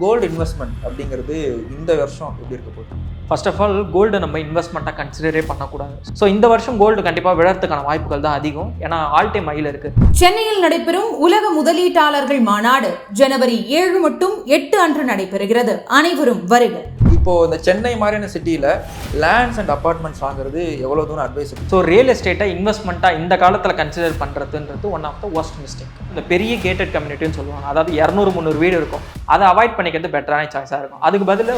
Gold investment அப்படிங்கிறது இந்த வருஷம் எப்படி இருக்க போகுது? ஃபர்ஸ்ட் ஆஃப் ஆல் கோல்டு நம்ம இன்வெஸ்ட்மெண்ட்டாக கன்சிடரே பண்ணக்கூடாது. ஸோ இந்த வருஷம் கோல்டு கண்டிப்பாக விழறதுக்கான வாய்ப்புகள் தான் அதிகம். ஏன்னா ஆல் டைம் மையில் இருக்குது சென்னையில் நடைபெறும் உலக முதலீட்டாளர்கள் மாநாடு ஜனவரி ஏழு மட்டும் எட்டு அன்று நடைபெறுகிறது. அனைவரும் வருக. இப்போது இந்த சென்னை மாதிரியான சிட்டியில் லேண்ட்ஸ் அண்ட் அப்பார்ட்மெண்ட்ஸ் வாங்குறது எவ்வளோ தூரம் அட்வைஸ் ஸோ ரியல் எஸ்டேட்டை இன்வெஸ்ட்மெண்ட்டாக இந்த காலத்தில் கன்சிடர் பண்ணுறதுன்றது one of the worst mistake இந்த பெரிய கேட்டட் கம்யூனிட்டின்னு சொல்லுவாங்க. அதாவது இரநூறு முந்நூறு வீடு இருக்கும். அதை அவாய்ட் பண்ணிக்கிறது பெட்டரான சாய்ஸாக இருக்கும். அதுக்கு பதில்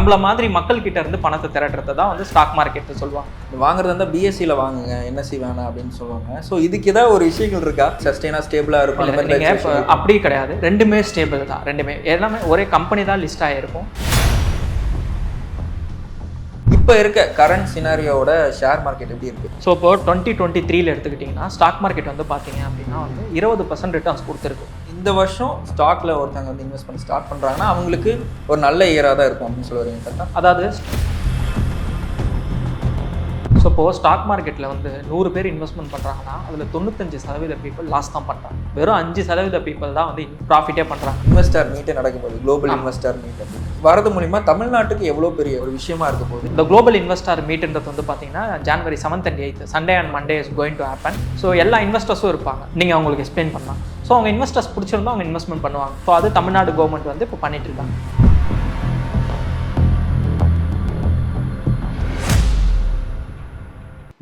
நம்மள மாதிரி மக்கள் கிட்ட இருந்து பணத்தை திரட்டுறது தான் வந்து ஸ்டாக் மார்க்கெட் சொல்லுவாங்க. வாங்குறது இருந்தால் பிஎஸ்சியில் வாங்குங்க என்எஸ்சி வேணாம் அப்படின்னு சொல்லுவாங்க. ஸோ இதுக்கு ஏதாவது ஒரு விஷயங்கள் இருக்கா? சஸ்டெயினாக ஸ்டேபிளாக இருக்கும் நீங்கள் அப்படி கிடையாது. ரெண்டுமே ஸ்டேபிள் தான் ரெண்டுமே. எல்லாமே ஒரே கம்பெனி தான் லிஸ்ட் ஆகிருக்கும் இப்போ இருக்க கரண்ட் சினாரியோட ஷேர் மார்க்கெட் எப்படி இருக்கு? ஸோ இப்போ டுவெண்ட்டி டுவெண்ட்டி த்ரீல எடுத்துக்கிட்டிங்கன்னா ஸ்டாக் மார்க்கெட் வந்து பார்த்தீங்க அப்படின்னா வந்து இருபது பர்சன்ட் ரிட்டர்ன்ஸ் கொடுத்துருக்கு. இந்த வருஷம் ஸ்டாக்ல ஒருத்தங்க வந்து இன்வெஸ்ட் பண்ண ஸ்டார்ட் பண்றாங்கன்னா அவங்களுக்கு ஒரு நல்ல இயராக தான் இருக்கும் அப்படின்னு சொல்ல வரீங்க கரெக்டா அதாவது ஸோ இப்போது ஸ்டாக் மார்க்கெட்டில் வந்து நூறு பேர் இன்வெஸ்ட்மெண்ட் பண்ணுறாங்கன்னா அதில் தொண்ணூத்தஞ்சு சதவீத பீப்புள் லாஸ் தான் பண்ணுறாங்க வெறும் அஞ்சு சதவீத பீப்புள் தான் வந்து ப்ராஃபிட்டே பண்ணுறாங்க இன்வெஸ்டர் மீட்டே நடக்கும்போது குளோபல் இன்வெஸ்டர் மீட் அப்படி வரது மூலியமா தமிழ்நாட்டுக்கு எவ்வளோ பெரிய ஒரு விஷயமா இருக்க போகுது? இந்த குளோபல் இன்வெஸ்டர் மீட்ன்றது வந்து பார்த்தீங்கன்னா January seventh and eighth Sunday and Monday is going to happen so எல்லா இன்வெஸ்டர்ஸும் இருப்பாங்க. நீங்கள் அவங்களுக்கு எக்ஸ்பிளைன் பண்ணலாம். ஸோ அவங்க இன்வெஸ்டர்ஸ் பிடிச்சிருந்தா அவங்க இன்வெஸ்ட்மெண்ட் பண்ணுவாங்க. ஸோ அது தமிழ்நாடு கவர்மெண்ட் வந்து இப்போ பண்ணிட்டு இருக்காங்க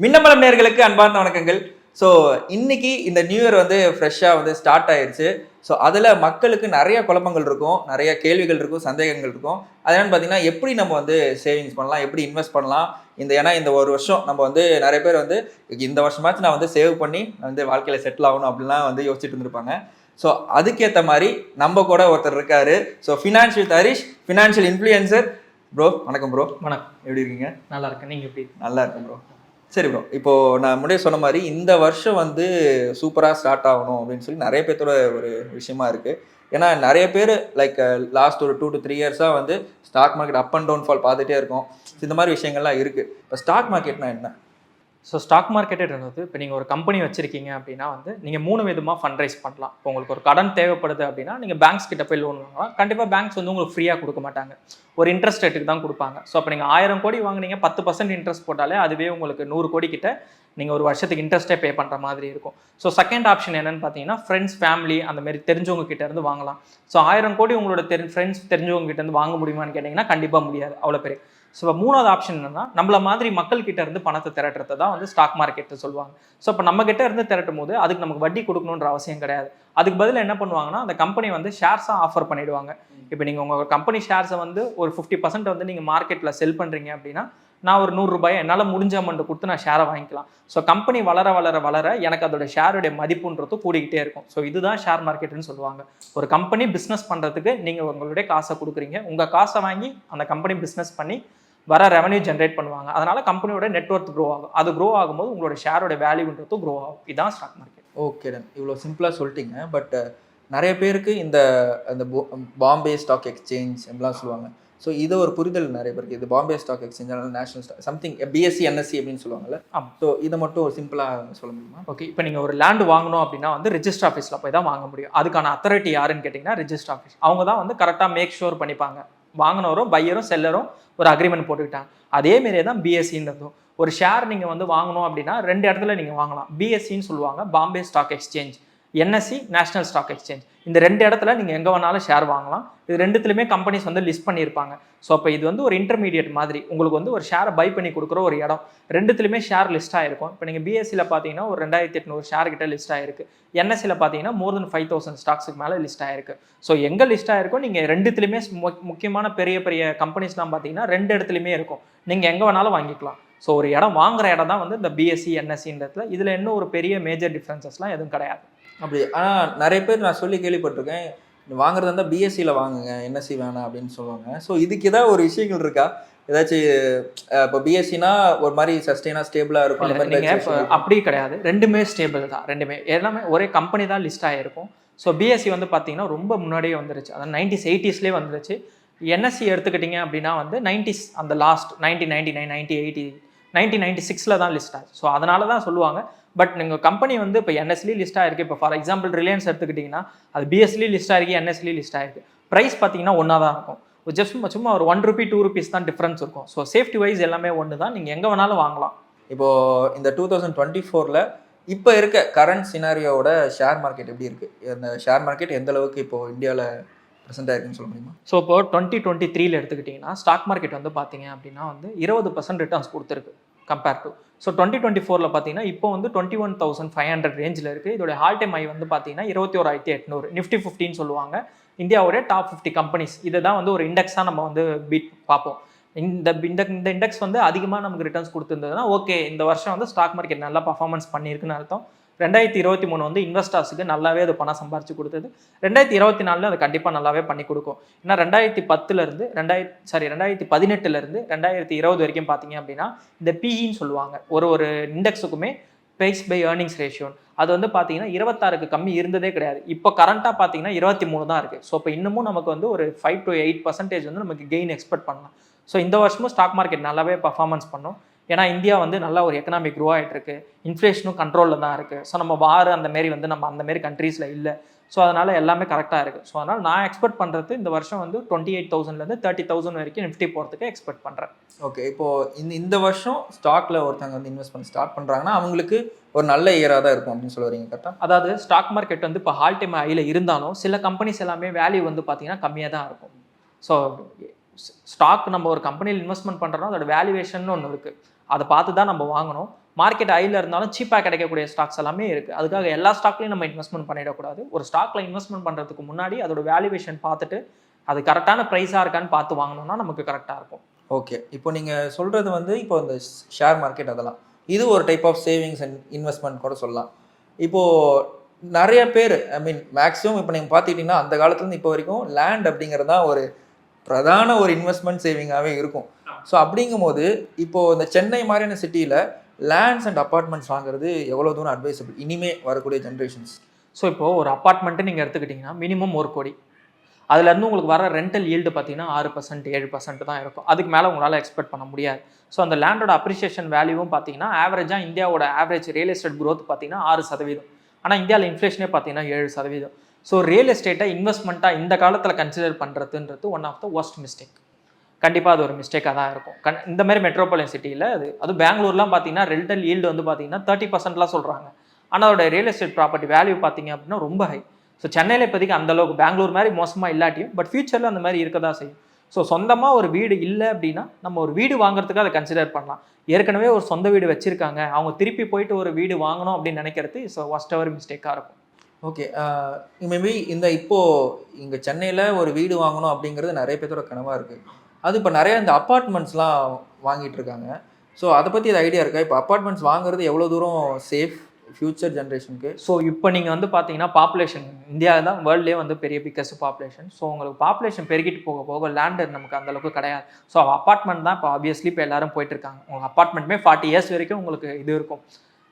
மின்னம்பலம் நேர்களுக்கு அன்பார்ந்த வணக்கங்கள். ஸோ இன்னைக்கு இந்த நியூ இயர் வந்து ஃப்ரெஷ்ஷாக வந்து ஸ்டார்ட் ஆயிருச்சு. ஸோ அதில் மக்களுக்கு நிறைய குழப்பங்கள் இருக்கும் நிறைய கேள்விகள் இருக்கும் சந்தேகங்கள் இருக்கும். அது என்னன்னு பார்த்தீங்கன்னா எப்படி நம்ம வந்து சேவிங்ஸ் பண்ணலாம் எப்படி இன்வெஸ்ட் பண்ணலாம்? இந்த ஏன்னா இந்த ஒரு வருஷம் நம்ம வந்து நிறைய பேர் வந்து இந்த வருஷமாச்சும் நான் வந்து சேவ் பண்ணி வந்து வாழ்க்கையில் செட்டில் ஆகணும் அப்படிலாம் வந்து யோசிச்சுட்டு இருந்திருப்பாங்க. ஸோ அதுக்கேற்ற மாதிரி நம்ம கூட ஒருத்தர் இருக்காரு. So financial Harish financial influencer bro வணக்கம் ப்ரோ வணக்கம். எப்படி இருக்கீங்க? நல்லா இருக்கு நீங்கள் எப்படி? நல்லா இருக்கும் ப்ரோ சரி ப்ரோ இப்போ நான் முன்னாடியே சொன்ன மாதிரி இந்த வருஷம் வந்து சூப்பராக ஸ்டார்ட் ஆகணும் அப்படின்னு சொல்லி நிறைய பேர்த்தோட ஒரு விஷயமா இருக்கு. ஏன்னா நிறைய பேர் லைக் லாஸ்ட் ஒரு டூ டு த்ரீ இயர்ஸாக வந்து stock market up and down fall பார்த்துட்டே இருக்கும். இந்த மாதிரி விஷயங்கள்லாம் இருக்கு. இப்போ ஸ்டாக் மார்க்கெட்னா என்ன? ஸோ ஸ்டாக் மார்க்கெட்டுன்றது இப்போ நீங்கள் ஒரு கம்பெனி வச்சிருக்கீங்க அப்படின்னா வந்து நீங்கள் மூணு விதமாக ஃபண்ட் ரைஸ் பண்ணலாம். இப்போ உங்களுக்கு ஒரு கடன் தேவைப்படுது அப்படின்னா நீங்கள் பேங்க்ஸ் கிட்ட போய் லோன் வாங்கலாம். கண்டிப்பாக பேங்க்ஸ் வந்து உங்களுக்கு ஃப்ரீயாக கொடுக்க மாட்டாங்க. ஒரு இன்ட்ரெஸ்ட் ரேட்டுக்கு தான் கொடுப்பாங்க. ஸோ அப்போ நீங்கள் ஆயிரம் கோடி வாங்குனீங்க பத்து பர்சன்ட் இன்ட்ரெஸ்ட் போட்டாலே அதுவே உங்களுக்கு நூறு கோடி கிட்ட நீங்கள் ஒரு வருஷத்துக்கு இன்ட்ரெஸ்ட்டே பே பண்ணுற மாதிரி இருக்கும். ஸோ செகண்ட் ஆப்ஷன் என்னென்னு பார்த்தீங்கன்னா ஃப்ரெண்ட்ஸ் ஃபேமிலி அந்த மாதிரி தெரிஞ்சவங்க கிட்டேருந்து வாங்கலாம். ஸோ ஆயிரம் கோடி உங்களோட தெரி ஃப்ரெண்ட்ஸ் தெரிஞ்சவங்க கிட்டேருந்து வாங்க முடியுமான்னு கேட்டிங்கன்னா கண்டிப்பாக முடியாது. அவ்வளோ பெரிய ஸோ இப்போ மூணாவது ஆப்ஷன் என்னன்னா நம்மள மாதிரி மக்கள் கிட்ட இருந்து பணத்தை திரட்டுறத தான் வந்து ஸ்டாக் மார்க்கெட் சொல்லுவாங்க. ஸோ இப்போ நம்ம கிட்ட இருந்து திரட்டும் போது அதுக்கு நமக்கு வட்டி கொடுக்கணுன்ற அவசியம் கிடையாது. அதுக்கு பதில் என்ன பண்ணுவாங்கன்னா அந்த கம்பெனி வந்து ஷேர்ஸாக ஆஃபர் பண்ணிடுவாங்க. இப்போ நீங்கள் உங்கள் கம்பெனி ஷேர்ஸை வந்து ஒரு ஃபிஃப்டி பர்சன்ட் வந்து நீங்கள் மார்க்கெட்டில் செல் பண்ணுறீங்க அப்படின்னா நான் ஒரு நூறுரூபாய் என்னால் முடிஞ்ச அமௌண்ட்டை கொடுத்து நான் ஷேரை வாங்கிக்கலாம். ஸோ கம்பெனி வளர வளர வளர எனக்கு அதோட ஷேருடைய மதிப்புன்றது கூடிக்கிட்டே இருக்கும். ஸோ இதுதான் ஷேர் மார்க்கெட்னு சொல்லுவாங்க. ஒரு கம்பெனி பிஸ்னஸ் பண்ணுறதுக்கு நீங்கள் உங்களுடைய காசை கொடுக்குறீங்க. உங்கள் காசை வாங்கி அந்த கம்பெனி பிஸ்னஸ் பண்ணி வர ரெவன்யூ ஜென்ரேட் பண்ணுவாங்க. அதனால கம்பெனியோட நெட்ஒர்க் க்ரோ ஆகும். அது க்ரோ ஆகும்போது உங்களோட ஷேரோட வேல்யூன்றது க்ரோ ஆகும். இதான் ஸ்டாக் மார்க்கெட் ஓகே டன் இவ்வளோ சிம்பிளாக சொல்லிட்டீங்க. பட் நிறைய பேருக்கு இந்த அந்த பாம்பே ஸ்டாக் எக்ஸ்சேஞ்ச் எல்லாம் சொல்லுவாங்க. ஸோ இது ஒரு புரிதல் நிறைய பேருக்கு. இது Bombay stock exchange national stock something BSE NSE அப்படின்னு சொல்லுவாங்கல்ல. ஸோ இதை மட்டும் ஒரு சிம்பிளாக சொல்ல முடியுமா? ஓகே இப்போ நீங்கள் ஒரு லேண்ட் வாங்கணும் அப்படின்னா வந்து ரிஜிஸ்டர் ஆஃபீஸில் போய் தான் வாங்க முடியும். அதுக்கான அத்தாரிட்டி யாருன்னு கேட்டிங்கன்னா ரிஜிஸ்டர் ஆஃபீஸ் அவங்க தான் வந்து கரெக்டாக மேக் ஷூர் பண்ணிப்பாங்க. வாங்கினவரும் பையரும் செல்லரும் ஒரு அக்ரிமெண்ட் போட்டுக்கிட்டாங்க. அதே மாதிரியே தான் பிஎஸ்சின்றதும் ஒரு ஷேர் நீங்கள் வந்து வாங்கணும் அப்படின்னா ரெண்டு இடத்துல நீங்கள் வாங்கலாம். பிஎஸ்சின்னு சொல்லுவாங்க Bombay stock exchange NSE national stock exchange இந்த ரெண்டு இடத்துல நீங்கள் எங்கே வேணாலும் ஷேர் வாங்கலாம். இது ரெண்டுத்துலையுமே கம்பெனிஸ் வந்து லிஸ்ட் பண்ணியிருப்பாங்க. ஸோ அப்போ இது வந்து ஒரு இன்டர்மீடியட் மாதிரி. உங்களுக்கு வந்து ஒரு ஷேரை பை பண்ணி கொடுக்குற ஒரு இடம். ரெண்டுத்துலையுமே ஷேர் லிஸ்ட் ஆயிருக்கும். இப்போ நீங்கள் பிஎஸ்சியில் பார்த்தீங்கன்னா ஒரு ரெண்டாயிரத்தி எட்நூறு ஷேர் கிட்ட லிஸ்ட் ஆயிருக்கு. என்எஸ்சியில் பார்த்தீங்கன்னா மோர் தென் ஃபைவ் தௌசண்ட் ஸ்டாக்ஸுக்கு மேலே லிஸ்ட் ஆயிருக்கு. ஸோ எங்கே லிஸ்ட் ஆயிருக்கும் நீங்கள் ரெண்டுத்துலையுமே மு- முக்கியமான பெரிய பெரிய கம்பெனிஸ்லாம் பார்த்தீங்கன்னா ரெண்டு இடத்துலையுமே இருக்கும். நீங்கள் எங்கே வேணாலும் வாங்கிக்கலாம். ஸோ ஒரு இடம் வாங்குற இடம் தான் வந்து இந்த பிஎஸ்சி என்எஸ்சின்றதுல இதில் இன்னும் ஒரு பெரிய மேஜர் டிஃப்ரென்சஸ்லாம் எதுவும் கிடையாது. அப்படி ஆனால் நிறைய பேர் நான் சொல்லி கேள்விப்பட்டிருக்கேன் வாங்குறதா இருந்தால் பிஎஸ்சியில் வாங்குங்க என்எஸ்சி வேணாம் அப்படின்னு சொல்லுவாங்க. ஸோ இதுக்கு ஏதாவது ஒரு விஷயங்கள் இருக்கா? ஏதாச்சும் இப்போ பிஎஸ்சினா ஒரு மாதிரி சஸ்டெயினாக ஸ்டேபிளாக இருக்கும் அந்த இல்ல, மாதிரி நீங்க இப்போ ஏதாச்சும் அப்படி கிடையாது. ரெண்டுமே ஸ்டேபிள் தான் ரெண்டுமே. எல்லாமே ஒரே கம்பெனி தான் லிஸ்ட் ஆகிருக்கும் ஸோ பிஎஸ்சி வந்து பார்த்தீங்கன்னா ரொம்ப முன்னாடியே வந்துருச்சு. அதாவது நைன்டிஸ் எயிட்டிஸ்லேயே வந்துருச்சு. என்எஸ்சி எடுத்துக்கிட்டிங்க அப்படின்னா வந்து நைன்டிஸ் அந்த last nineteen ninety nine ninety eighty nineteen ninety சிக்ஸில் தான் லிஸ்ட் ஆச்சு. ஸோ அதனால தான் சொல்லுவாங்க பட் நீங்கள் கம்பெனி வந்து இப்போ என்எஸ்லி லிஸ்ட் ஆயிருக்கு இப்போ ஃபார் எக்ஸாம்பிள் ரிலையன்ஸ் எடுத்துக்கிட்டிங்கன்னா அது பிஎஸ்லி லிஸ்ட் ஆயிருக்கு என்எஸ்லி லிஸ்ட் ஆயிருக்கு ப்ரைஸ் பார்த்தீங்கன்னா ஒன்றா தான் இருக்கும் ஜஸ்ட் சும்மா ஒரு ஒன் ருபி டூ ருபீஸ் தான் டிஃப்ரென்ஸ் இருக்கும். ஸோ சேஃப்டி வைஸ் எல்லாமே ஒன்று தான் நீங்கள் எங்கே வேணாலும் வாங்கலாம். இப்போ இந்த டூ தௌசண்ட் டுவெண்ட்டி ஃபோரில் இப்போ இருக்க கரண்ட் சினாரியோட ஷேர் மார்க்கெட் எப்படி இருக்கு? இந்த ஷேர் மார்க்கெட் எந்த அளவுக்கு இப்போ இந்தியாவில் ப்ரெசென்ட் ஆயிருக்குன்னு சொல்ல முடியுமா? ஸோ இப்போ டுவெண்ட்டி டுவெண்ட்டி த்ரீல எடுத்துக்கிட்டிங்கன்னா ஸ்டாக் மார்க்கெட் வந்து பார்த்தீங்க அப்படின்னா வந்து இருபது பர்சன்ட் ரிட்டர்ன்ஸ் கொடுத்துருக்கு compare to so twenty twenty ஃபோரில் பார்த்தீங்கன்னா இப்போ வந்து twenty one thousand five hundred ரேஞ்சில் இருக்குது இதோட ஆல் டைம் ஐ வந்து பார்த்தீங்கன்னா இருபத்தி ஓராயிரத்தி எட்நூறு நிஃப்டி ஃபிஃப்டின்னு சொல்லுவாங்க. இந்தியாவுடைய டாப் ஃபிஃப்டி கம்பெனிஸ் இதை தான் வந்து ஒரு இண்டெக்ஸாக நம்ம வந்து பீட் பார்ப்போம். இந்த இந்த இந்த இண்டெக்ஸ் வந்து அதிகமாக நமக்கு ரிட்டர்ன்ஸ் கொடுத்துருந்ததுன்னா ஓகே இந்த வருஷம் வந்து ஸ்டாக் மார்க்கெட் நல்லா பர்ஃபார்மன்ஸ் பண்ணியிருக்குன்னு அர்த்தம். ரெண்டாயிரத்தி இருபத்தி மூணு வந்து இன்வெஸ்டர்ஸுக்கு நல்லாவே அது பணம் சம்பாரிச்சு கொடுத்தது. ரெண்டாயிரத்தி இருபத்தி நாலில் அது கண்டிப்பாக நல்லாவே பண்ணி கொடுக்கும். ஏன்னா ரெண்டாயிரத்தி பத்துலேருந்து ரெண்டாயிரத்தி சாரி ரெண்டாயிரத்தி பதினெட்டுலேருந்து ரெண்டாயிரத்தி இருபது வரைக்கும் பார்த்தீங்க அப்படின்னா இந்த பிஇன்னு சொல்லுவாங்க. ஒரு ஒரு இண்டெக்ஸுக்குமே பேஸ் பை ஏர்னிங்ஸ் ரேஷியோன் அது வந்து பார்த்தீங்கன்னா இருபத்தாறுக்கு கம்மி இருந்ததே கிடையாது. இப்போ கரண்ட்டாக பார்த்தீங்கன்னா இருபத்தி மூணு தான் இருக்குது ஸோ இப்போ இன்னமும் நமக்கு வந்து ஒரு ஃபைவ் டு எயிட் பர்சன்டேஜ் வந்து நமக்கு கெயின் எக்ஸ்பெக்ட் பண்ணலாம். ஸோ இந்த வருஷமும் ஸ்டாக் மார்க்கெட் நல்லாவே பர்ஃபார்மன்ஸ் பண்ணும். ஏன்னா இந்தியா வந்து நல்ல ஒரு எக்கனாமிக் க்ரோ ஆகிட்டு இருக்கு இன்ஃப்ளேஷனும் கண்ட்ரோலில் தான் இருக்குது ஸோ நம்ம வார் அந்த மாரி வந்து நம்ம அந்த மாரி கண்ட்ரீஸில் இல்லை. ஸோ அதனால் எல்லாமே கரெக்டாக இருக்குது ஸோ அதனால் நான் எக்ஸ்பெக்ட் பண்ணுறது இந்த வருஷம் வந்து டுவெண்ட்டி எயிட் தௌசண்ட்லேருந்து தேர்ட்டி தௌசண்ட் வரைக்கும் நிஃப்டி போகிறதுக்கு எக்ஸ்பெக்ட் பண்ணுறேன் ஓகே இப்போ இந்த இந்த வருஷம் ஸ்டாக்ல ஒருத்தவங்க வந்து இன்வெஸ்ட் பண்ண ஸ்டார்ட் பண்றாங்கன்னா அவங்களுக்கு ஒரு நல்ல இயராக தான் இருக்கும் அப்படின்னு சொல்ல வரீங்க கரெக்டாக அதாவது ஸ்டாக் மார்க்கெட் வந்து இப்போ ஹால் டைம் ஹையில் இருந்தாலும் சில கம்பெனிஸ் எல்லாமே வேல்யூ வந்து பார்த்தீங்கன்னா கம்மியாக தான் இருக்கும். ஸோ ஸ்டாக் நம்ம ஒரு கம்பெனியில் இன்வெஸ்ட்மெண்ட் பண்ணுறோம்னா அதோட வேல்யூவேஷன் ஒன்று இருக்குது அதை பார்த்து தான் நம்ம வாங்கணும். மார்க்கெட் ஹையில் இருந்தாலும் சீப்பாக கிடைக்கக்கூடிய ஸ்டாக்ஸ் எல்லாமே இருக்குது அதுக்காக எல்லா ஸ்டாக்லையும் நம்ம இன்வெஸ்ட்மெண்ட் பண்ணிடக்கூடாது. ஒரு ஸ்டாக்ல இன்வெஸ்ட்மெண்ட் பண்ணுறதுக்கு முன்னாடி அதோட வேல்யூவேஷன் பார்த்துட்டு அது கரெக்டான ப்ரைஸாக இருக்கான்னு பார்த்து வாங்கினோம்னா நமக்கு கரெக்டாக இருக்கும். ஓகே இப்போ நீங்கள் சொல்கிறது வந்து இப்போ இந்த ஷேர் மார்க்கெட் அதெல்லாம் இது ஒரு type of savings and investment கூட சொல்லலாம். இப்போது நிறைய பேர் ஐ மீன் மேக்ஸிமம் இப்போ நீங்கள் பார்த்துக்கிட்டிங்கன்னா அந்த காலத்துலேருந்து இப்போ வரைக்கும் லேண்ட் அப்படிங்கிறது தான் ஒரு பிரதான ஒரு இன்வெஸ்ட்மெண்ட் சேவிங்காகவே இருக்கும். ஸோ அப்படிங்கும்போது இப்போ இந்த சென்னை மாதிரியான சிட்டியில் லேண்ட்ஸ் அண்ட் அப்பார்ட்மெண்ட்ஸ் வாங்குறது எவ்வளோ தூரம் அட்வைசபிள் இனிமே வரக்கூடிய ஜென்ரேஷன்ஸ் ஸோ இப்போ ஒரு அப்பார்ட்மெண்ட்டு நீங்கள் எடுத்துக்கிட்டிங்கன்னா மினிமம் ஒரு கோடி. அதுலேருந்து உங்களுக்கு வர ரெண்டல் ஈல்டு பார்த்தீங்கன்னா ஆறு பர்சன்ட் ஏழு பர்சன்ட் தான் இருக்கும். அதுக்கு மேலே உங்களால் எக்ஸ்பெக்ட் பண்ண முடியாது. ஸோ அந்த லேண்டோட அப்ரிஷியேஷன் வேல்யூவும் பார்த்தீங்கன்னா ஆவரேஜாக இந்தியாவோட ஆவரேஜ் ரியல் எஸ்டேட் க்ரோத் பார்த்தீங்கன்னா ஆறு சதவீதம். ஆனால் இந்தியாவில் இன்ஃப்ளேஷனே பார்த்தீங்கன்னா ஏழு சதவீதம். ஸோ ரியல் எஸ்டேட்டை இன்வெஸ்ட்மெண்ட்டாக இந்த காலத்தில் கன்சிடர் பண்ணுறதுன்றது one of the worst mistake கண்டிப்பாக அது ஒரு மிஸ்டேக்காக தான் இருக்கும். கண் இந்த மாதிரி மெட்ரோபாலியன் சிட்டியில் அது அது பெங்களூர்லாம் பார்த்தீங்கன்னா ரெண்டல் ஈல்டு வந்து பார்த்தீங்கன்னா தேர்ட்டி பர்சன்ட்லாம் சொல்கிறாங்க ஆனால் அதோட ரியல் எஸ்டேட் ப்ராப்பர்ட்டி வேல்யூ பார்த்தீங்க அப்படின்னா ரொம்ப ஹை ஸோ சென்னையில் இப்போதைக்கு அந்த அளவுக்கு பெங்களூர் மாதிரி மோசமாக இல்லாட்டியும் பட் ஃபியூச்சரில் அந்த மாதிரி இருக்க தான் செய்யும். ஸோ சொந்தமாக ஒரு வீடு இல்லை அப்படின்னா நம்ம ஒரு வீடு வாங்குறதுக்கு அதை கன்சிடர் பண்ணலாம். ஏற்கனவே ஒரு சொந்த வீடு வச்சுருக்காங்க. அவங்க திருப்பி போயிட்டு ஒரு வீடு வாங்கணும் அப்படின்னு நினைக்கிறது ஸோ ஒஸ்ட் அவர் மிஸ்டேக்காக இருக்கும். ஓகே மேபி இந்த இப்போ இங்கே சென்னையில் ஒரு வீடு வாங்கணும் அப்படிங்கிறது நிறைய பேர்த்தோட கனவாக இருக்குது அது இப்போ நிறைய இந்த அப்பார்ட்மெண்ட்ஸ்லாம் வாங்கிட்டு இருக்காங்க ஸோ அதை பற்றி இது ஐடியா இருக்கா? இப்போ அப்பார்ட்மெண்ட்ஸ் வாங்குறது எவ்வளோ தூரம் சேஃப் ஃப்யூச்சர் ஜென்ரேஷனுக்கு ஸோ இப்போ நீங்கள் வந்து பார்த்தீங்கன்னா பாப்புலேஷன் இந்தியா தான் வேர்ல்ட்லேயே வந்து பெரிய பிக்கஸ்ட் பாப்புலேஷன் ஸோ உங்களுக்கு பாப்புலேஷன் பெருகிட்டு போக போக லேண்டு நமக்கு அந்தளவுக்கு கிடையாது. ஸோ அப்பார்ட்மெண்ட் தான் இப்போ ஆப்வியஸ்லி இப்போ எல்லாரும் போயிட்டு இருக்காங்க. உங்களுக்கு அப்பார்ட்மெண்ட்டுமே ஃபார்ட்டி இயர்ஸ் வரைக்கும் உங்களுக்கு இது இருக்கும்.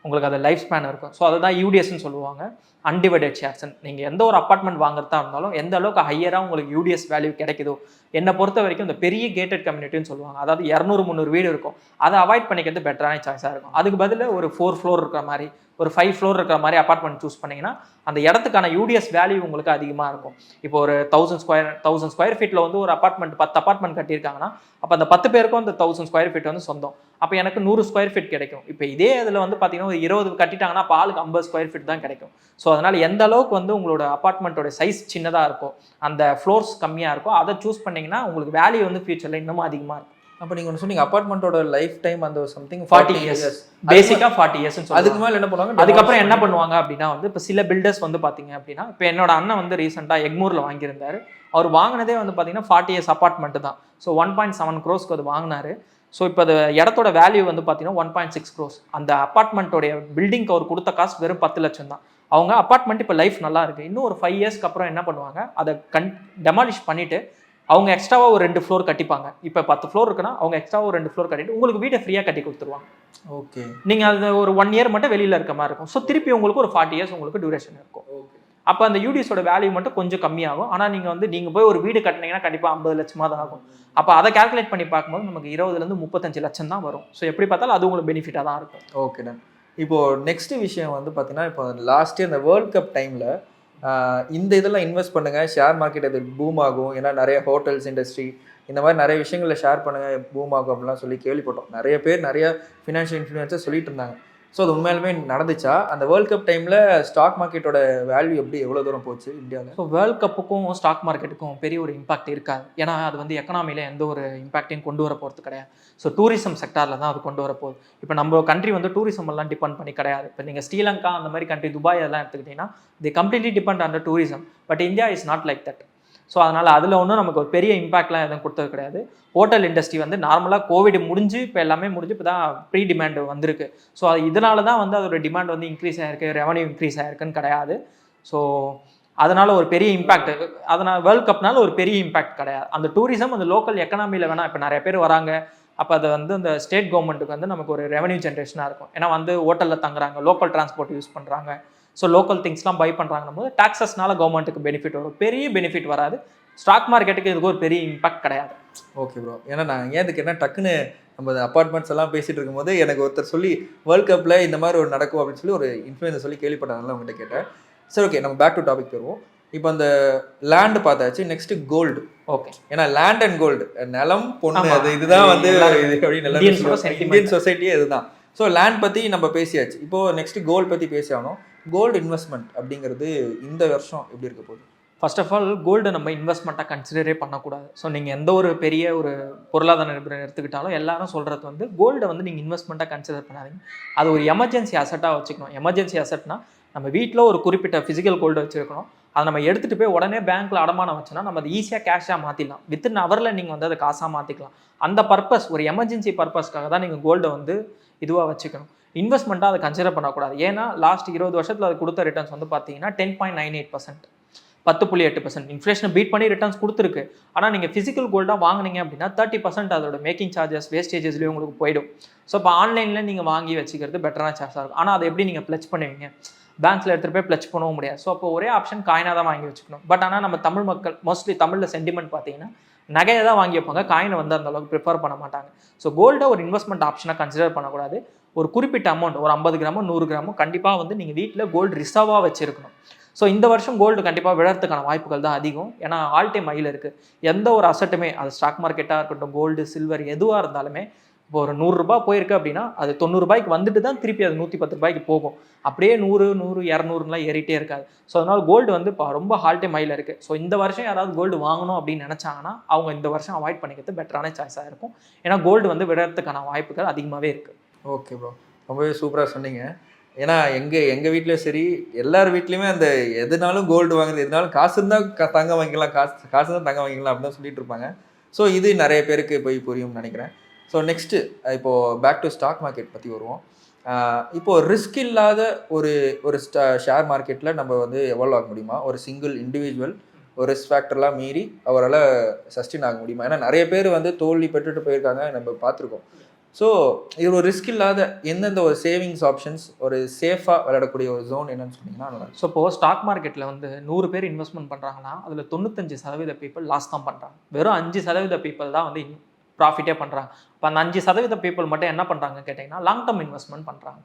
உங்களுக்கு அது லைஃப் ஸ்பேன் இருக்கும். ஸோ அதை தான் யூடிஎஸ்ன்னு சொல்லுவாங்க. அன்டிவைடட் ஷேர்ஸ்ன்னு நீங்கள் எந்த ஒரு அப்பார்ட்மெண்ட் வாங்குறதா இருந்தாலும் எந்த அளவுக்கு ஹையராக உங்களுக்கு யூடிஎஸ் வேல்யூ கிடைக்குதோ என்னை பொறுத்த வரைக்கும் இந்த பெரிய கேட்டட் கம்யூனிட்டின்னு சொல்லுவாங்க. அதாவது இரநூறு முந்நூறு வீடு இருக்கும். அதை அவாய்ட் பண்ணிக்கிறது பெட்டரான சாய்ஸாக இருக்கும். அதுக்கு பதில் ஒரு ஃபோர் ஃப்ளோர் இருக்கிற மாதிரி ஒரு ஃபைவ் ஃப்ளோர் இருக்கிற மாதிரி அப்பார்ட்மெண்ட் சூஸ் பண்ணீங்கன்னா அந்த இடத்துக்கான யூடிஎஸ் வேல்யூ உங்களுக்கு அதிகமாக இருக்கும். இப்போ ஒரு தௌசண்ட் ஸ்கொயர் தௌசண்ட் ஸ்கொயர் ஃபீட்டில் வந்து ஒரு அப்பார்ட்மெண்ட் பத்து அப்பார்ட்மெண்ட் கட்டியிருக்காங்கன்னா அப்போ அந்த பத்து பேருக்கும் அந்த தௌசண்ட் ஸ்கொயர் ஃபீட் வந்து சொந்தம். அப்போ எனக்கு நூறு ஸ்கொயர் ஃபீட் கிடைக்கும். இப்போ இதே இதில் வந்து பார்த்தீங்கன்னா ஒரு இருபது கட்டிட்டாங்கன்னா அப்போ ஆளுக்கு ஐம்பது ஸ்கொயர் ஃபீட் தான் கிடைக்கும். ஸோ அதனால் எந்த அளவுக்கு வந்து உங்களோட அப்பார்ட்மெண்ட்டோட சைஸ் சின்னதாக இருக்கும் அந்த ஃப்ளோர்ஸ் கம்மியாக இருக்கும் அதை சூஸ் பண்ணிங்கன்னா உங்களுக்கு வேல்யூ வந்து ஃபியூச்சரில் இன்னமும் அதிகமாக இருக்கும். அப்போ நீங்கள் ஒன்று சொன்னீங்க அப்பார்ட்மெண்ட்டோட லைஃப் டைம் அந்த சம்திங் ஃபார்ட்டி இயர்ஸ் பேசிக்காக ஃபார்ட்டி இயர்ஸ் அதுக்கு மேலே என்ன பண்ணுவாங்க? அதுக்கப்புறம் என்ன பண்ணுவாங்க அப்படின்னா வந்து இப்போ சில பில்டர்ஸ் வந்து பார்த்தீங்க அப்படின்னா இப்போ என்னோட அண்ணன் வந்து ரீசெண்டாக எக்மூரில் வாங்கியிருந்தாரு. அவர் வாங்கினதே வந்து பார்த்தீங்கன்னா ஃபார்ட்டி இயர்ஸ் அப்பார்ட்மெண்ட் தான். ஸோ ஒன் பாயிண்ட் செவன் க்ரோஸ்க்கு அது வாங்கினாரு. ஸோ இப்போ அது இடத்தோட வேல்யூ வந்து பார்த்தீங்கன்னா ஒன் பாயிண்ட் சிக்ஸ் க்ரோஸ் அந்த அப்பார்ட்மெண்ட்டோடைய பில்டிங்க்கு அவர் கொடுத்த காசு வெறும் பத்து லட்சம் தான். அவங்க அப்பார்ட்மெண்ட் இப்போ லைஃப் நல்லா இருக்கு. இன்னும் ஒரு ஃபைவ் இயர்ஸ்க்கு அப்புறம் என்ன பண்ணுவாங்க? அதை கன் டெமாலிஷ் பண்ணிட்டு அவங்க எக்ஸ்ட்ராவாக ஒரு ரெண்டு ஃப்ளோர் கட்டிப்பாங்க. இப்போ பத்து ஃப்ளோர் இருக்குன்னா அவங்க எக்ஸ்ட்ராவாக ஒரு ரெண்டு ஃப்ளோர் கட்டிட்டு உங்களுக்கு வீட்டை ஃப்ரீயாக கட்டி கொடுத்துருவாங்க. ஓகே நீங்கள் அது ஒரு ஒன் இயர் மட்டும் வெளியில் இருக்க மாதிரி இருக்கும். ஸோ திருப்பி உங்களுக்கு ஒரு ஃபார்ட்டி இயர்ஸ் உங்களுக்கு டியூரேஷன் இருக்கும். அப்போ அந்த யூடிஎஸோட வேல்யூ மட்டும் கொஞ்சம் கம்மியாகும். ஆனால் நீங்கள் வந்து நீங்கள் போய் ஒரு வீடு கட்டினீங்கன்னா கண்டிப்பாக ஐம்பது லட்சமாக தான் ஆகும். அப்போ அதை கால்குலேட் பண்ணி பார்க்கும்போது நமக்கு இருபதுலேருந்து முப்பத்தஞ்சு லட்சம் தான் வரும். ஸோ எப்படி பார்த்தாலும் அது உங்களுக்கு பெனிஃபிட்டாக தான் இருக்கும். ஓகே டன் இப்போ நெக்ஸ்ட் விஷயம் வந்து பார்த்தீங்கன்னா இப்போ லாஸ்ட் இயர் இந்த வேர்ல்ட் கப் டைமில் இந்த இதெல்லாம் இன்வெஸ்ட் பண்ணுங்க. ஷேர் மார்க்கெட் அது பூம் ஆகும். ஏன்னா நிறைய ஹோட்டல்ஸ் இண்டஸ்ட்ரி இந்த மாதிரி நிறைய விஷயங்களில் ஷேர் பண்ணுங்க பூம் ஆகும் அப்படிலாம் சொல்லி கேள்விப்பட்டோம். நிறைய பேர் நிறைய ஃபினான்ஷியல் இன்ஃப்ளூயன்ஸை சொல்லிட்டு இருந்தாங்க. ஸோ அது உண்மையாலுமே நடந்துச்சா? அந்த வேர்ல்ட் கப் டைமில் ஸ்டாக் மார்க்கெட்டோட வேல்யூ எப்படி எவ்வளோ தூரம் போச்சு இந்தியாவில் ஸோ வேர்ல்ட் கப்புக்கும் ஸ்டாக் மார்க்கெட்டுக்கும் பெரிய ஒரு இம்பாக்ட் இருக்காது. ஏன்னா அது வந்து எக்கனாமியில் எந்த ஒரு இம்பாக்டையும் கொண்டு வர போகிறது கிடையாது. ஸோ டூரிசம் செக்டாரில் தான் அது கொண்டு வர போகுது. இப்போ நம்ம கண்ட்ரி வந்து டூரிசம் எல்லாம் டிபெண்ட் பண்ணி கிடையாது. இப்போ நீங்கள் ஸ்ரீலங்கா அந்த மாதிரி கண்ட்ரி துபாய் அதெல்லாம் எடுத்துக்கிட்டிங்கன்னா the completely depend on tourism but India is not like that so அதனால் அதில் ஒன்றும் நமக்கு ஒரு பெரிய இம்பாக்ட்லாம் எதுவும் கொடுத்தது கிடையாது. ஹோட்டல் இண்டஸ்ட்ரி வந்து நார்மலாக கோவிட் முடிஞ்சு இப்போ எல்லாமே முடிஞ்சு இப்போ தான் ப்ரீ டிமாண்ட் வந்திருக்கு. ஸோ அது இதனால தான் வந்து அதோட டிமாண்ட் வந்து இன்க்ரீஸ் ஆகிருக்கு ரெவன்யூ இன்க்ரீஸ் ஆகிருக்குன்னு கிடையாது. ஸோ அதனால ஒரு பெரிய இம்பாக்ட் அதனால் வேர்ல்ட் கப்னால ஒரு பெரிய இம்பாக்ட் கிடையாது. அந்த டூரிசம் அந்த லோக்கல் எக்கனாமியில் வேணால் இப்போ நிறைய பேர் வராங்க. அப்போ அது வந்து அந்த ஸ்டேட் கவர்மெண்ட்டுக்கு வந்து நமக்கு ஒரு ரெவன்யூ ஜென்ரேஷனாக இருக்கும். ஏன்னா வந்து ஹோட்டலில் தங்குறாங்க லோக்கல் டிரான்ஸ்போர்ட் யூஸ் பண்ணுறாங்க ஸோ லோக்கல் திங்ஸ்லாம் பை பண்ணுறாங்கன்னும் போது டாக்ஸஸ்னால கவர்மெண்ட்டுக்கு பெனிஃபிட் வரும். பெரிய பெனிஃபிட் வராது. ஸ்டாக் மார்க்கெட்டுக்கு இதுக்கு ஒரு பெரிய இம்பாக்ட் கிடையாது. ஓகே ப்ரோ ஏன்னா நான் ஏன் இதுக்கு என்ன டக்குன்னு நம்ம அப்பார்ட்மெண்ட்ஸ் எல்லாம் பேசிட்டு இருக்கும்போது எனக்கு ஒருத்தர் சொல்லி வேர்ல்ட் கப்பில் இந்த மாதிரி ஒரு நடக்கும் அப்படின்னு சொல்லி ஒரு இன்ஃப்ளூயன்ஸர் சொல்லி கேள்விப்பட்டதுனால உங்ககிட்ட கேட்டேன். சரி ஓகே நம்ம பேக் டு டாபிக் போயிடுவோம் இப்போ அந்த லேண்ட் பார்த்தாச்சு. நெக்ஸ்ட் கோல்டு ஓகே ஏன்னா லேண்ட் அண்ட் கோல்டு நிலம் பொண்ணு. அது இதுதான் வந்து. இந்தியன் சொசைட்டியே இதுதான். ஸோ லேண்ட் பற்றி நம்ம பேசியாச்சு. இப்போ நெக்ஸ்ட் கோல்டு பற்றி பேசி ஆகணும். கோல்டு இன்வெஸ்ட்மெண்ட் அப்படிங்கிறது இந்த வருஷம் எப்படி இருக்க போகுது? ஃபர்ஸ்ட் ஆஃப் ஆல் கோல்டு நம்ம இன்வெஸ்ட்மெண்ட்டாக கன்சிடரே பண்ணக்கூடாது. ஸோ நீங்கள் எந்த ஒரு பெரிய ஒரு பொருளாதார நிபுணர் எடுத்துக்கிட்டாலும் எல்லாரும் சொல்கிறது வந்து கோல்டை வந்து நீங்கள் இன்வெஸ்ட்மெண்ட்டாக கன்சிடர் பண்ணாதீங்க. அது ஒரு எமர்ஜென்சி அசட்டாக வச்சுக்கணும். எமர்ஜென்சி அசட்னா நம்ம வீட்டில் ஒரு குறிப்பிட்ட ஃபிசிக்கல் கோல்டு வச்சுருக்கணும். அதை நம்ம எடுத்துகிட்டு போய் உடனே பேங்க்கில் அடமானம் வச்சோன்னா நம்ம அதை ஈஸியாக கேஷாக மாற்றிடலாம் வித்தின் அவரில் நீங்கள் வந்து அதை காசாக மாற்றிக்கலாம் அந்த பர்பஸ் ஒரு எமர்ஜென்சி பர்பஸ்க்காக தான் நீங்கள் கோல்டை வந்து இதுவாக வச்சுக்கணும். இன்வெஸ்ட்மெண்ட்டாக அதை கன்சிடர் பண்ணக்கூடாது. ஏன்னா லாஸ்ட் இருபது வருஷத்தில் அது கொடுத்த ரிட்டர்ன்ஸ் வந்து பார்த்தீங்கன்னா ten point nine eight percent பத்து புள்ளி எட்டு பர்சன்ட் இன்ஃப்ளேஷனை பீட் பண்ணி ரிட்டர்ன்ஸ் கொடுத்துருக்கு. ஆனால் நீங்கள் ஃபிசிக்கல் கோல்டாக வாங்குனீங்க அப்படின்னா தேர்ட்டி பர்சன்ட் அதோட மேக்கிங் சார்ஜஸ் வேஸ்டேஜஸ்லேயும் உங்களுக்கு போயிடும். ஸோ இப்போ ஆன்லைனில் நீங்கள் வாங்கி வச்சுக்கிறது பெட்டரான சார்ஜாக இருக்கும். ஆனால் அதை எப்படி நீங்கள் ப்ளச் பண்ணுவீங்க? பேங்க்ஸில் எடுத்துகிட்டு போய் ப்ளச் பண்ணவும் முடியாது. ஸோ அப்போ ஒரே ஆப்ஷன் காயினாக தான் வாங்கி வச்சுக்கணும். பட் ஆனால் நம்ம தமிழ் மக்கள் மோஸ்ட்லி தமிழில் சென்டிமெண்ட் பார்த்தீங்கன்னா நகையை தான் வாங்கி வைப்பாங்க காயினை வந்து அந்த அளவுக்கு ப்ரிஃபர் பண்ண மாட்டாங்க. ஸோ கோல்டை ஒரு இன்வெஸ்ட்மெண்ட் ஆப்ஷனாக கன்சிடர் பண்ணக்கூடாது. ஒரு குறிப்பிட்ட அமௌண்ட் ஒரு ஐம்பது கிராமோ நூறு கிராமோ கண்டிப்பாக வந்து நீங்கள் வீட்டில் கோல்டு ரிசர்வாக வச்சுருக்கணும். ஸோ இந்த வருஷம் கோல்டு கண்டிப்பாக விழறதுக்கான வாய்ப்புகள் தான் அதிகம். ஏன்னா ஆல் டைம் மையில் இருக்குது எந்த ஒரு அசட்டுமே அது ஸ்டாக் மார்க்கெட்டாக இருக்கட்டும் கோல்டு சில்வர் எதுவாக இருந்தாலுமே இப்போ ஒரு நூறுரூபா போயிருக்கு அப்படின்னா அது தொண்ணூறுபாய்க்கு வந்துட்டு தான் திருப்பி அது நூற்றி பத்து ரூபாய்க்கு போகும். அப்படியே நூறு நூறு இரநூறுலாம் ஏறிட்டே இருக்காது. ஸோ அதனால் கோல்டு வந்து இப்போ ரொம்ப ஹால் டைம் ஹையில் இருக்குது ஸோ இந்த வருஷம் யாராவது கோல்டு வாங்கணும் அப்படின்னு நினச்சாங்கன்னா அவங்க இந்த வருஷம் அவாய்ட் பண்ணிக்கிறது பெட்டரான சாய்ஸாக இருக்கும். ஏன்னா கோல்டு வந்து விடுறதுக்கான வாய்ப்புகள் அதிகமாகவே இருக்குது ஓகே ப்ரோ ரொம்பவே சூப்பராக சொன்னீங்க. ஏன்னா எங்கள் எங்கள் வீட்லேயும் சரி எல்லார் வீட்லேயுமே அந்த எதுனாலும் கோல்டு வாங்குறது எதுனாலும் காசு இருந்தால் க தங்க வாங்கிக்கலாம் காசு காசு தான் தங்க வாங்கிக்கலாம் அப்படின்னு சொல்லிட்டு இருப்பாங்க. ஸோ இது நிறைய பேருக்கு போய் புரியும்னு நினைக்கிறேன். ஸோ நெக்ஸ்ட்டு இப்போது பேக் டு ஸ்டாக் மார்க்கெட் பற்றி வருவோம். இப்போது இப்போ ரிஸ்க் இல்லாத ஒரு ஒரு ஷேர் மார்க்கெட்டில் நம்ம வந்து எவ்வளோ ஆக முடியுமா? ஒரு சிங்கிள் இண்டிவிஜுவல் ஒரு ரிஸ்க் ஃபேக்டர்லாம் மீறி அவரால் சஸ்டெயின் ஆக முடியுமா? ஏன்னா நிறைய பேர் வந்து தோல்வி பெற்றுட்டு போயிருக்காங்க நம்ம பார்த்துருக்கோம். ஸோ இது ஒரு ரிஸ்க் இல்லாத எந்தெந்த ஒரு சேவிங்ஸ் ஆப்ஷன்ஸ் ஒரு சேஃபாக விளையாடக்கூடிய ஒரு ஜோன் என்னன்னு சொன்னீங்கன்னா நல்லா ஸோ இப்போ ஸ்டாக் மார்க்கெட்டில் வந்து நூறு பேர் இன்வெஸ்ட்மெண்ட் பண்ணுறாங்கன்னா அதில் தொண்ணூத்தஞ்சு சதவீத பீப்புள் லாஸ் தான் பண்ணுறாங்க வெறும் அஞ்சு சதவீத பீப்புள் தான் வந்து ப்ராஃபிட்டே பண்ணுறாங்க இப்போ அந்த அஞ்சு சதவீத பீப்புள் மட்டும் என்ன பண்ணுறாங்க கேட்டிங்கன்னா லாங் டேர்ம் இன்வெஸ்ட்மெண்ட் பண்ணுறாங்க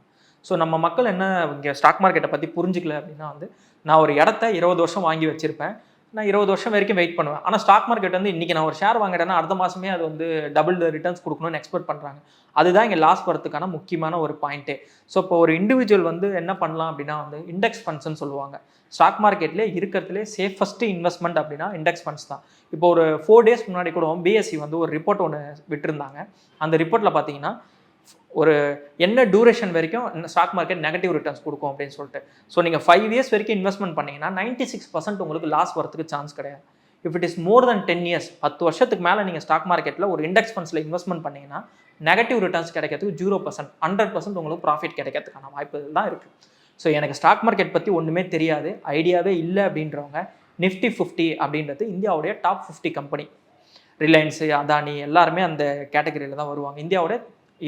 ஸோ நம்ம மக்கள் என்ன இங்கே ஸ்டாக் மார்க்கெட்டை பற்றி புரிஞ்சிக்கல அப்படின்னா வந்து நான் ஒரு இடத்த இருபது வருஷம் வாங்கி வச்சுருப்பேன். நான் இருபது வருஷம் வரைக்கும் வெயிட் பண்ணுவேன். ஆனால் ஸ்டாக் மார்க்கெட் வந்து இன்றைக்கி நான் ஒரு ஷேர் வாங்கிட்டேன்னா அடுத்த மாதமே அது வந்து டபுள் ரிட்டர்ன்ஸ் கொடுக்கணும்னு எக்ஸ்பெக்ட் பண்ணுறாங்க அதுதான் இங்கே லாஸ் வரதுக்கான முக்கியமான ஒரு பாயிண்ட்டே ஸோ இப்போ ஒரு இண்டிவிஜுவல் வந்து என்ன பண்ணலாம் அப்படின்னா வந்து இண்டெக்ஸ் ஃபண்ட்ஸ்னு சொல்லுவாங்க. ஸ்டாக் மார்க்கெட்லேயே இருக்கிறதுலே சேஃபஸ்ட்டு இன்வெஸ்ட்மெண்ட் அப்படின்னா இண்டெக்ஸ் ஃபண்ட்ஸ் தான். இப்போ ஒரு ஃபோர் டேஸ் முன்னாடி கூட பிஎஸ்சி வந்து ஒரு ரிப்போர்ட் ஒன்று விட்டுருந்தாங்க. அந்த ரிப்போர்ட்டில் பார்த்தீங்கன்னா ஒரு என்ன டூரேஷன் வரைக்கும் ஸ்டாக் மார்க்கெட் நெகட்டிவ் ரிட்டர்ன்ஸ் கொடுக்கும் அப்படின்னு சொல்லிட்டு. ஸோ நீங்கள் ஃபைவ் இயர்ஸ் வரைக்கும் இன்வெஸ்ட்மெண்ட் பண்ணீங்கன்னா நைன்டி சிக்ஸ் பர்சன்ட் உங்களுக்கு லாஸ் வரதுக்கு சான்ஸ் கிடையாது. If it is more then ten years பத்து வருஷத்துக்கு மேலே நீங்கள் ஸ்டாக் மார்க்கெட்டில் ஒரு இண்டெக்ஸ் ஃபண்ட்ஸில் இன்வெஸ்ட்மெண்ட் பண்ணீங்கன்னா நெகட்டிவ் ரிட்டர்ன்ஸ் கிடைக்கிறதுக்கு ஜீரோ பர்சன்ட் ஹண்ட்ரட் பர்சன்ட் உங்களுக்கு ப்ராஃபிட் கிடைக்கிறதுக்கான வாய்ப்புகள் தான் இருக்குது ஸோ எனக்கு ஸ்டாக் மார்க்கெட் பற்றி ஒன்றுமே தெரியாது ஐடியாவே இல்லை அப்படின்றவங்க நிஃப்டி ஃபிஃப்டி அப்படின்றது இந்தியாவுடைய top fifty company Reliance Adani எல்லாருமே அந்த கேட்டகரியில் தான் வருவாங்க. இந்தியாவோட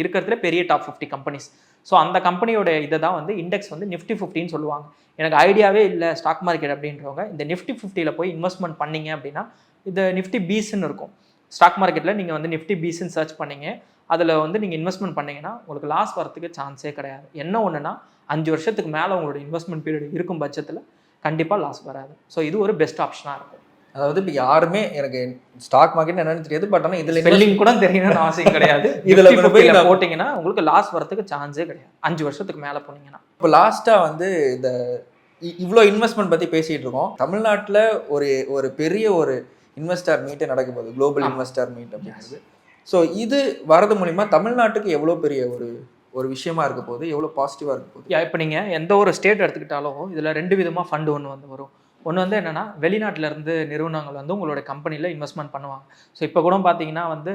இருக்கிறதுல பெரிய டாப் ஃபிஃப்டி கம்பெனிஸ் ஸோ அந்த கம்பெனியோட இதை தான் வந்து இண்டெக்ஸ் வந்து நிஃப்டி ஃபிஃப்டின்னு சொல்லுவாங்க. எனக்கு ஐடியாவே இல்லை ஸ்டாக் மார்க்கெட் அப்படின்றவங்க இந்த நிஃப்டி ஃபிஃப்டியில் போய் இன்வெஸ்ட்மெண்ட் பண்ணீங்க அப்படின்னா இந்த நிஃப்டி பீஸ்ன்னு இருக்கும். ஸ்டாக் மார்க்கெட்டில் நீங்கள் வந்து நிஃப்டி பீஸ்ன்னு சர்ச் பண்ணீங்க. அதில் வந்து நீங்கள் இன்வெஸ்ட்மெண்ட் பண்ணீங்கன்னா உங்களுக்கு லாஸ் வரத்துக்கு சான்ஸே கிடையாது. என்ன ஒன்றுனா அஞ்சு வருஷத்துக்கு மேலே உங்களோட இன்வெஸ்ட்மெண்ட் பீரியட் இருக்கும் பட்சத்தில் கண்டிப்பாக லாஸ் வராது. ஸோ இது ஒரு பெஸ்ட் ஆப்ஷனாக இருக்கும். அதாவது இப்போ யாருமே எனக்கு ஸ்டாக் மார்க்கெட் என்னன்னு தெரியாது பட் ஆனால் இதில் ஸ்பெல்லிங் கூட தெரியணும்னு அவசியம் கிடையாது. இதுல போய் போட்டிங்கன்னா உங்களுக்கு லாஸ் வரத்துக்கு சான்ஸே கிடையாது. அஞ்சு வருஷத்துக்கு மேலே போனீங்கன்னா. இப்போ லாஸ்ட்டாக வந்து இந்த இவ்வளோ இன்வெஸ்ட்மெண்ட் பற்றி பேசிகிட்டு இருக்கோம். தமிழ்நாட்டில் ஒரு ஒரு பெரிய ஒரு இன்வெஸ்டர் மீட்டே நடக்க போகுது. குளோபல். இன்வெஸ்டர் மீட் அப்படிங்கிறது. ஸோ இது வரது மூலிமா தமிழ்நாட்டுக்கு எவ்வளோ பெரிய ஒரு ஒரு விஷயமா இருக்க போகுது? எவ்வளோ பாசிட்டிவாக இருக்க போகுது? இப்போ நீங்கள் எந்த ஒரு ஸ்டேட் எடுத்துக்கிட்டாலும் இதில் ரெண்டு விதமாக ஃபண்டு ஒன்று வந்து வரும். ஒன்று வந்து என்னென்னா வெளிநாட்டிலேருந்து நிறுவனங்கள் வந்து உங்களோட கம்பெனியில் இன்வெஸ்ட்மெண்ட் பண்ணுவாங்க. ஸோ இப்போ கூட பார்த்தீங்கன்னா வந்து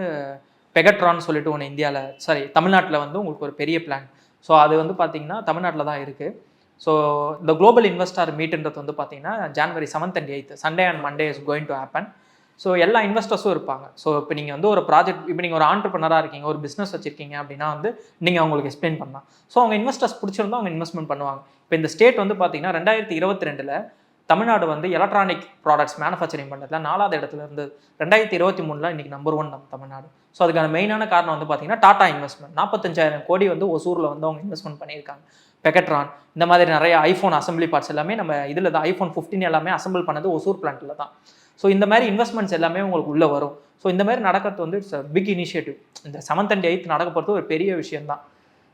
பெகட்ரான்னு சொல்லிட்டு ஒன்று இந்தியாவில் சாரி தமிழ்நாட்டில் வந்து உங்களுக்கு ஒரு பெரிய பிளான் ஸோ அது வந்து பார்த்தீங்கன்னா தமிழ்நாட்டில் தான் இருக்குது ஸோ இந்த குளோபல் இன்வெஸ்டார் மீட்டுன்றது வந்து பார்த்தீங்கன்னா January seventh and eighth Sunday and Monday is going to happen so எல்லா இன்வெஸ்டர்ஸும் இருப்பாங்க. ஸோ இப்போ நீங்கள் வந்து ஒரு ப்ராஜெக்ட் இப்போ நீங்கள் ஒரு ஆண்டர்பனராக இருக்கீங்க ஒரு பிஸ்னஸ் வச்சிருக்கீங்க அப்படின்னா வந்து நீங்கள் அவங்களுக்கு எக்ஸ்பிளைன் பண்ணலாம். ஸோ அவங்க இன்வெஸ்டர்ஸ் பிடிச்சிருந்தா அவங்க இன்வெஸ்ட்மெண்ட் பண்ணுவாங்க. இப்போ இந்த ஸ்டேட் வந்து பார்த்தீங்கன்னா ரெண்டாயிரத்தி இருபத்தி ரெண்டில் தமிழ்நாடு வந்து எலக்ட்ரானிக் ப்ராடக்ட்ஸ் மேனுஃபேக்சரிங் பண்ணுறதுல நாலாவது இடத்துல இருந்து ரெண்டாயிரத்தி இருபத்தி மூணில் இன்றைக்கி நம்பர் ஒன் நம்ம தமிழ்நாடு. ஸோ அதுக்கான மெயினான காரணம் வந்து பார்த்தீங்கன்னா டாடா இன்வெஸ்ட்மெண்ட் நாற்பத்தஞ்சாயிரம் கோடி வந்து ஒசூரில் வந்து அவங்க இன்வெஸ்ட்மெண்ட் பண்ணியிருக்காங்க. பெக்கட்ரான் இந்த மாதிரி நிறைய ஐஃபோன் அசம்பிளி பார்ட்ஸ் எல்லாமே நம்ம இதில் தான் ஐஃபோன் 15 எல்லாமே அசம்பிள் பண்ணது ஒசூர் பிளான்ட்டில் தான். ஸோ இந்த மாதிரி இன்வெஸ்ட்மெண்ட்ஸ் எல்லாமே உங்களுக்கு உள்ளே வரும். ஸோ இந்த மாதிரி நடக்கிறது வந்து இட்ஸ் பிக் இனிஷியேட்டிவ் இந்த செவன்த் அண்ட் எயித் நடக்க போகிறது ஒரு பெரிய விஷயம்தான்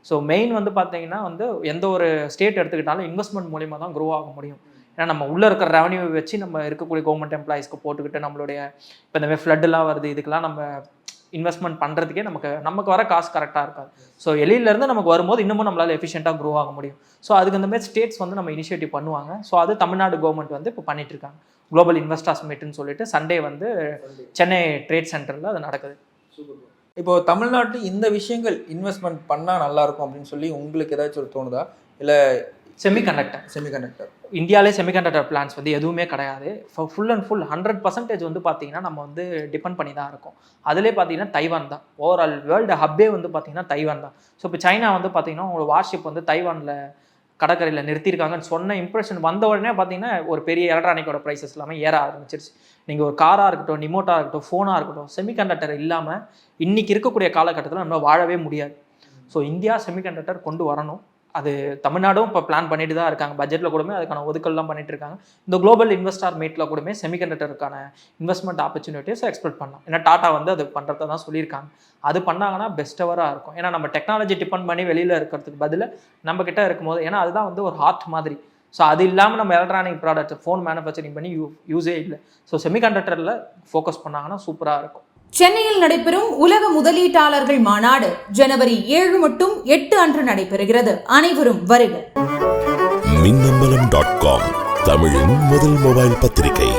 ஸோ மெயின் வந்து பார்த்தீங்கன்னா வந்து எந்த ஒரு ஸ்டேட் எடுத்துக்கிட்டாலும் இன்வெஸ்ட்மெண்ட் மூலிமா தான் க்ரோ ஆக முடியும். ஏன்னா நம்ம உள்ளே இருக்கிற ரெவன்யூ வச்சு நம்ம இருக்கக்கூடிய கவர்மெண்ட் எம்ப்ளாயிஸ்க்கு போட்டுக்கிட்டு நம்மளுடைய இப்போ இந்த மாதிரி ஃப்ளட்டெலாம் வருது இதுக்கெலாம் நம்ம இன்வெஸ்ட்மெண்ட் பண்ணுறதுக்கே நமக்கு நமக்கு வர காசு கரெக்டாக இருக்காது. ஸோ வெளியிலேருந்து நமக்கு வரும்போது இன்னமும் நம்மளால் எஃபிஷியண்ட்டாக க்ரோ ஆக முடியும். ஸோ அதுக்கு அந்த மாதிரி ஸ்டேட்ஸ் வந்து நம்ம இனிஷியேட்டிவ் பண்ணுவாங்க. ஸோ அது தமிழ்நாடு கவர்மெண்ட் வந்து இப்போ பண்ணிட்டுருக்காங்க குளோபல் இன்வெஸ்டர்ஸ் மீட்னு சொல்லிட்டு சண்டே வந்து சென்னை ட்ரேட் சென்டரில் அது நடக்குது. இப்போ தமிழ்நாட்டில் இந்த விஷயங்கள் இன்வெஸ்ட்மெண்ட் பண்ணால் நல்லாயிருக்கும் அப்படின்னு சொல்லி உங்களுக்கு ஏதாச்சும் ஒரு தோணுதா? இல்லை செமிகண்டக்டர் செமிகண்டக்டர் இந்தியாவிலே செமிகண்டக்டர் பிளான்ஸ் வந்து எதுவுமே கிடையாது. Full and full hundred percentage வந்து பார்த்தீங்கன்னா நம்ம வந்து டிபெண்ட் பண்ணி தான் இருக்கோம். அதிலே பார்த்தீங்கன்னா தைவான் தான். ஓவரால் வேர்ல்டு ஹப்பே வந்து பார்த்தீங்கன்னா தைவான் தான். ஸோ இப்போ சைனா வந்து பார்த்தீங்கன்னா உங்களோட வார்ஷிப் வந்து தைவானில் கடற்கரையில் நிறுத்தியிருக்காங்கன்னு சொன்ன இம்ப்ரெஷன் வந்த உடனே பார்த்தீங்கன்னா ஒரு பெரிய எலக்ட்ரானிக்கோட ப்ரைஸஸ் எல்லாமே ஏற ஆரம்பிச்சிருச்சு. நீங்கள் ஒரு காராக இருக்கட்டும் நிமோட்டாக இருக்கட்டும் ஃபோனாக இருக்கட்டும் செமிகண்டக்டர் இல்லாமல் இன்னைக்கு இருக்கக்கூடிய காலகட்டத்தில் நம்ம வாழவே முடியாது. ஸோ இந்தியா செமிகண்டக்டர் கொண்டு வரணும். அது தமிழ்நாடும் இப்போ பிளான் பண்ணிட்டு தான் இருக்காங்க. பட்ஜெட்டில் கூடமே அதுக்கான ஒதுக்கல்லாம் பண்ணிட்டு இருக்காங்க. இந்த குளோபல் இன்வெஸ்டார் மீட்டில் கூடமே செமிகண்டக்டருக்கான இன்வெஸ்ட்மெண்ட் ஆப்பர்ச்சுனிட்டிஸ் எக்ஸ்பெக்ட் பண்ணலாம். ஏன்னா டாட்டா வந்து அது பண்ணுறத தான் சொல்லியிருக்காங்க. அது பண்ணாங்கன்னா பெஸ்ட்டவராக இருக்கும். ஏன்னா நம்ம டெக்னாலஜி டிபெண்ட் பண்ணி வெளியில் இருக்கிறதுக்கு பதில் நம்ம கிட்ட இருக்கும்போது ஏன்னா அதுதான் வந்து ஒரு ஹார்ட் மாதிரி. ஸோ அது இல்லாமல் நம்ம எலக்ட்ரானிக் ப்ராடக்ட் ஃபோன் மேனுஃபேக்சரிங் பண்ணி யூ யூஸே இல்லை ஸோ செமிகண்டக்டரில் ஃபோக்கஸ் பண்ணாங்கன்னா சூப்பராக இருக்கும். சென்னையில் நடைபெறும் உலக முதலீட்டாளர்கள் மாநாடு ஜனவரி ஏழு மற்றும் எட்டு அன்று நடைபெறுகிறது. அனைவரும் வருக. மின்னம்பலம் டாட் காம் தமிழின் முதல் மொபைல் பத்திரிகை.